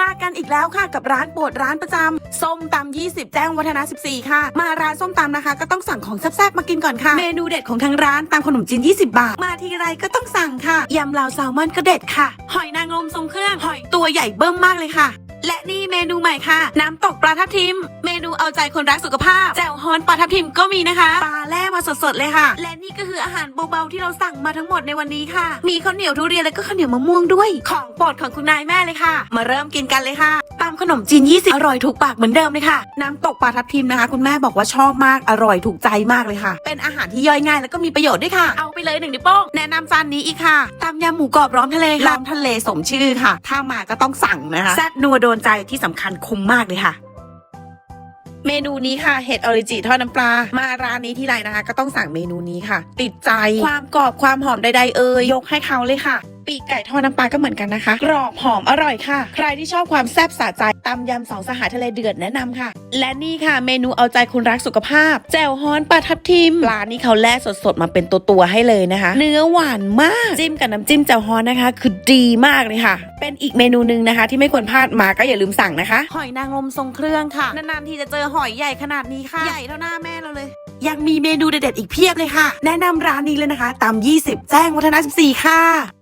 มากันอีกแล้วค่ะกับร้านโปรดร้านประจำส้มตำ20 แจ้งวัฒนะ14 ค่ะ มาร้านส้มตำนะคะ ก็ต้องสั่งของแซ่บๆมากินก่อนค่ะ เมนูเด็ดของทางร้านตามขนมจีน 20 บาท มาทีไรก็ต้องสั่งค่ะยำลาวแซลมอนก็เด็ดค่ะ หอยนางรมทรงเครื่อง หอยตัวใหญ่เบิ้มมากเลยค่ะ และนี่เมนูใหม่ค่ะ น้ำตกปลาทับทิม เมนูเอาใจคนรักสุขภาพแจ่วฮอนปลาทับทิมก็มีนะคะปลาแล่มาสดๆเลยค่ะ และนี่ก็คืออาหารเบาๆที่เราสั่งมาทั้งหมดในวันนี้ค่ะ มีข้าวเหนียวทุเรียนและก็ข้าวเหนียวมะม่วงด้วย ของโปรดของคุณนายแม่เลยค่ะ มาเริ่มกินกันเลยค่ะ ตามขนมจีน 20 อร่อยถูกปากเหมือนเดิมเลยค่ะ น้ำตกปลาทับทิมนะคะ คุณแม่บอกว่าชอบมากอร่อยถูกใจมากเลยค่ะ เป็นอาหารที่ย่อยง่ายแล้วก็มีประโยชน์ด้วยค่ะ เอาไปเลยหนึ่งนิ้วโป้งแนะนำจานนี้อีกค่ะตำยำหมูกรอบร้อมทะเลค่ะร้อมทะเลสมชื่อค่ะ ถ้ามาก็ต้องสั่งนะคะแซ่บนัวโดนใจที่สำคัญคุ้มมากเลยค่ะเมนูนี้ค่ะเห็ดออริจิทอดน้ำปลา มาร้านนี้ที่ไรนะคะ ก็ต้องสั่งเมนูนี้ค่ะ ติดใจความกรอบความหอมใดๆเอ่ยยกให้เขาเลยค่ะ ปีกไก่ทอดน้ำปลาก็เหมือนกันนะคะ กรอบหอมอร่อยค่ะ ใครที่ชอบความแซ่บสะใจตำยำสองสหายทะเลเดือดแนะนำค่ะ และนี่ค่ะเมนูเอาใจคุณรักสุขภาพ แจ่วฮ้อนปลาทับทิมปลานี่เขาแล่สดๆมาเป็นตัวๆให้เลยนะคะ เนื้อหวานมากจิ้มกับน้ำจิ้มแจ่วฮ้อนนะคะ คือดีมากเลยค่ะ เป็นอีกเมนูหนึ่งนะคะ ที่ไม่ควรพลาดมาก็อย่าลืมสั่งนะคะ หอยนางรมทรงเครื่องค่ะนานๆทีจะเจอหอยใหญ่ขนาดนี้ค่ะ ใหญ่เท่าหน้าแม่เราเลย ยังมีเมนูเด็ดๆอีกเพียบเลยค่ะ แนะนำร้านนี้เลยนะคะตาม 20 แจ้งวัฒนะ 14 ค่ะ